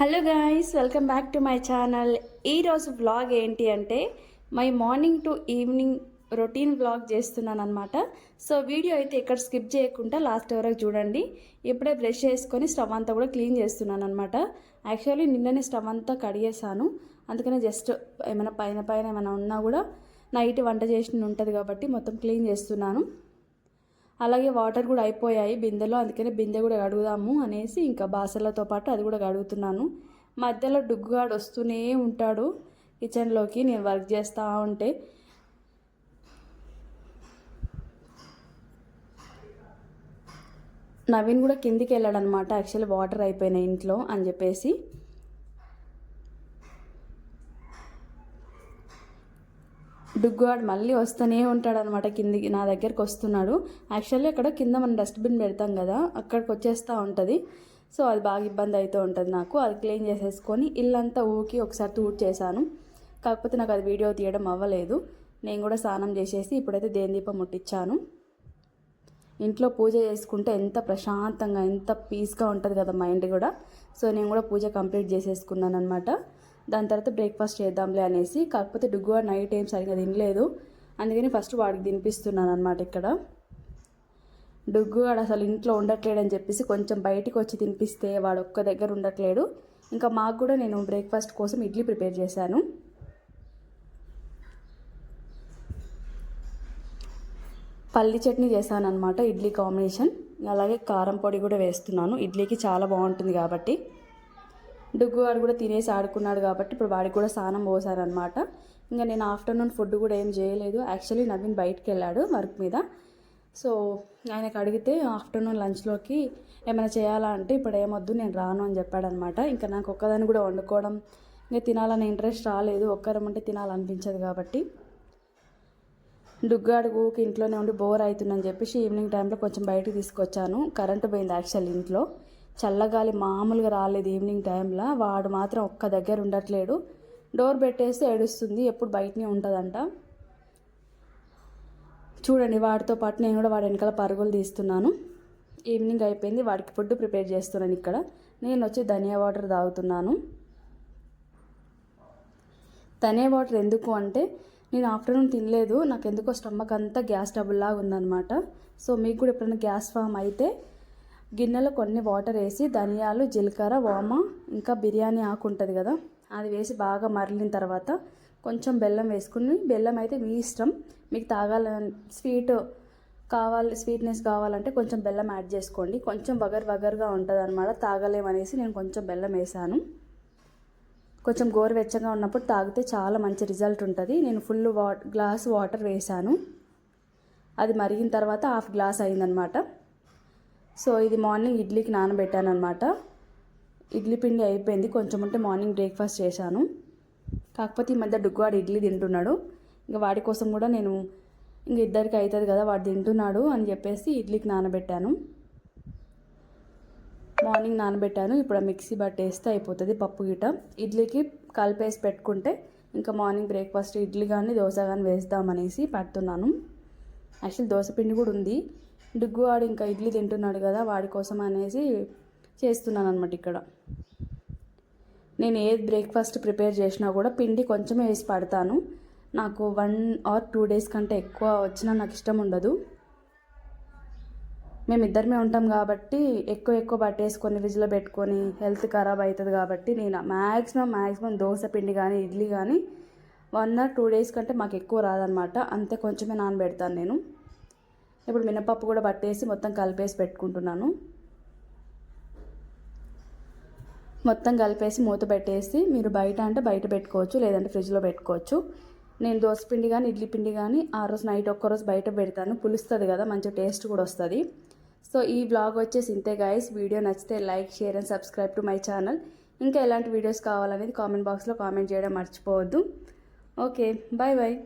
Hello guys welcome back to my channel ఈరోజు vlog ఏంటి అంటే my morning to evening routine vlog చేస్తున్నాను అనమాట సో వీడియో అయితే ఇక్కడ స్కిప్ చేయకుండా లాస్ట్ వరకు చూడండి. ఇప్పుడే బ్రష్ చేసుకొని స్టవ్ అంతా కూడా క్లీన్ చేస్తున్నాను అనమాట యాక్చువల్లీ నిన్ననే స్టవ్ అంతా కడిగేసాను అందుకనే జస్ట్ ఏమైనా పైన పైన ఏమైనా ఉన్నా కూడా నైట్ వంట చేసిన ఉంటుంది కాబట్టి మొత్తం క్లీన్ చేస్తున్నాను. అలాగే వాటర్ కూడా అయిపోయాయి. బిందెలో అందుకనే బిందె కూడా కడుగుదాము అనేసి ఇంకా బాసలతో పాటు అది కూడా కడుగుతున్నాను. మధ్యలో డుగ్గుగాడు వస్తూనే ఉంటాడు. కిచెన్లోకి నేను వర్క్ చేస్తూ ఉంటే. నవీన్ కూడా కిందికి వెళ్ళాడనమాట. యాక్చువల్లీ వాటర్ అయిపోయినాయి ఇంట్లో అని చెప్పేసి. డుగ్గువాడు మళ్ళీ వస్తూనే ఉంటాడు అనమాట కిందికి నా దగ్గరికి వస్తున్నాడు. యాక్చువల్లీ అక్కడ కింద మనం డస్ట్బిన్ పెడతాం కదా అక్కడికి వచ్చేస్తూ ఉంటుంది. సో అది బాగా ఇబ్బంది అవుతూ ఉంటుంది నాకు. అది క్లీన్ చేసేసుకొని ఇల్లంతా ఊకి ఒకసారి తూడ్ చేశాను. కాకపోతే నాకు అది వీడియో తీయడం అవ్వలేదు. నేను కూడా స్నానం చేసేసి ఇప్పుడైతే దేని దీపం ముట్టించాను ఇంట్లో పూజ చేసుకుంటే ఎంత ప్రశాంతంగా ఎంత పీస్గా ఉంటుంది కదా మైండ్ కూడా. సో నేను కూడా పూజ కంప్లీట్ చేసేసుకున్నాను అనమాట దాని తర్వాత బ్రేక్ఫాస్ట్ చేద్దాంలే అనేసి కాకపోతే డుగ్గు నైట్ ఏం సరిగ్గా తినలేదు. అందుకని ఫస్ట్ వాడికి తినిపిస్తున్నాను అనమాట ఇక్కడ. డుగ్గు వాడు అసలు ఇంట్లో ఉండట్లేడని చెప్పేసి కొంచెం బయటికి వచ్చి తినిపిస్తే వాడు ఒక్క దగ్గర ఉండట్లేడు. ఇంకా మాకు కూడా నేను బ్రేక్ఫాస్ట్ కోసం ఇడ్లీ ప్రిపేర్ చేశాను. పల్లి చట్నీ చేశాను అనమాట ఇడ్లీ కాంబినేషన్. అలాగే కారం పొడి కూడా వేస్తున్నాను. ఇడ్లీకి చాలా బాగుంటుంది కాబట్టి. డుగ్గు వాడు కూడా తినేసి ఆడుకున్నాడు కాబట్టి ఇప్పుడు వాడికి కూడా స్నానం పోసారనమాట ఇంకా నేను ఆఫ్టర్నూన్ ఫుడ్ కూడా ఏం చేయలేదు. యాక్చువల్లీ నవీన్ బయటకు వెళ్ళాడు వర్క్ మీద. సో ఆయనకు అడిగితే ఆఫ్టర్నూన్ లంచ్లోకి ఏమైనా చేయాలా అంటే ఇప్పుడు ఏమొద్దు నేను రాను అని చెప్పాడనమాట ఇంకా నాకు ఒక్కదాన్ని కూడా వండుకోవడం ఇంకా తినాలని ఇంట్రెస్ట్ రాలేదు. ఒక్కరం అంటే తినాలనిపించదు కాబట్టి డుగ్గాడుగుకి ఇంట్లోనే ఉండి బోర్ అవుతుందని చెప్పేసి ఈవినింగ్ టైంలో కొంచెం బయటకు తీసుకొచ్చాను. కరెంటు పోయింది యాక్చువల్ ఇంట్లో. చల్లగాలి మామూలుగా రాలేదు ఈవినింగ్ టైంలో. వాడు మాత్రం ఒక్క దగ్గర ఉండట్లేడు. డోర్ పెట్టేస్తే ఏడుస్తుంది. ఎప్పుడు బయటనే ఉంటుందంట. చూడండి వాడితో పాటు నేను కూడా వాడి వెనకాల పరుగులు తీస్తున్నాను. ఈవినింగ్ అయిపోయింది. వాడికి ఫుడ్ ప్రిపేర్ చేస్తున్నాను ఇక్కడ. నేను వచ్చి ధనియా వాటర్ తాగుతున్నాను. ధనియా వాటర్ ఎందుకు అంటే నేను ఆఫ్టర్నూన్ తినలేదు. నాకు ఎందుకో స్టమక్ అంతా గ్యాస్ ట్రబుల్ లాగా ఉందన్నమాట. సో మీకు కూడా ఎప్పుడైనా గ్యాస్ ఫామ్ అయితే గిన్నెలో కొన్ని వాటర్ వేసి ధనియాలు జీలకర్ర వామ ఇంకా బిర్యానీ ఆకు ఉంటుంది కదా అది వేసి బాగా మరలిన తర్వాత కొంచెం బెల్లం వేసుకుని బెల్లం అయితే మీ ఇష్టం మీకు తాగాల స్వీట్ కావాలి స్వీట్నెస్ కావాలంటే కొంచెం బెల్లం యాడ్ చేసుకోండి కొంచెం వగర్ వగర్గా ఉంటుంది అనమాట తాగలేమనేసి నేను కొంచెం బెల్లం వేసాను. కొంచెం గోరువెచ్చగా ఉన్నప్పుడు తాగితే చాలా మంచి రిజల్ట్ ఉంటుంది నేను ఫుల్ వా గ్లాస్ వాటర్ వేసాను. అది మరిగిన తర్వాత హాఫ్ గ్లాస్ అయిందనమాట సో ఇది మార్నింగ్ ఇడ్లీకి నానబెట్టాను అనమాట ఇడ్లీ పిండి అయిపోయింది. కొంచెం ఉంటే మార్నింగ్ బ్రేక్ఫాస్ట్ చేశాను. కాకపోతే ఈ మధ్య డుగ్గువాడు ఇడ్లీ తింటున్నాడు. ఇంకా వాడి కోసం కూడా నేను ఇంక ఇద్దరికి అవుతుంది కదా వాడు తింటున్నాడు అని చెప్పేసి ఇడ్లీకి నానబెట్టాను. మార్నింగ్ నానబెట్టాను. ఇప్పుడు మిక్సీ బట్టేస్తే అయిపోతుంది పప్పు గిట ఇడ్లీకి కలిపేసి పెట్టుకుంటే ఇంకా మార్నింగ్ బ్రేక్ఫాస్ట్ ఇడ్లీ కానీ దోశ కానీ వేస్తామనేసి పెడుతున్నాను. యాక్చువల్ దోశ పిండి కూడా ఉంది. డుగ్గు వాడు ఇంకా ఇడ్లీ తింటున్నాడు కదా వాడి కోసం అనేసి చేస్తున్నాను అనమాట ఇక్కడ. నేను ఏ బ్రేక్ఫాస్ట్ ప్రిపేర్ చేసినా కూడా పిండి కొంచెమే వేసి పడతాను. నాకు వన్ ఆర్ టూ డేస్ కంటే ఎక్కువ వచ్చినా నాకు ఇష్టం ఉండదు. మేమిద్దరమే ఉంటాం కాబట్టి ఎక్కువ ఎక్కువ పట్టేసుకొని ఫ్రిడ్జ్లో పెట్టుకొని హెల్త్ ఖరాబ్ అవుతుంది కాబట్టి నేను మ్యాక్సిమం మ్యాక్సిమం దోశ పిండి కానీ ఇడ్లీ కానీ వన్ ఆర్ టూ డేస్ కంటే మాకు ఎక్కువ రాదనమాట అంతే కొంచెమే నానబెడతాను నేను. ఇప్పుడు మినపప్పు కూడా పట్టేసి మొత్తం కలిపేసి పెట్టుకుంటున్నాను. మొత్తం కలిపేసి మూత పెట్టేసి మీరు బయట అంటే బయట పెట్టుకోవచ్చు లేదంటే ఫ్రిడ్జ్లో పెట్టుకోవచ్చు. నేను దోశ పిండి కానీ ఇడ్లీ పిండి కానీ ఆ రోజు నైట్ ఒక్కరోజు బయట పెడతాను. పులుస్తుంది కదా మంచి టేస్ట్ కూడా వస్తుంది. సో ఈ బ్లాగ్ వచ్చేసి ఇంతే గాయస్ వీడియో నచ్చితే like share and subscribe to my channel ఇంకా ఎలాంటి వీడియోస్ కావాలనేది కామెంట్ బాక్స్లో కామెంట్ చేయడం మర్చిపోవద్దు. Okay bye bye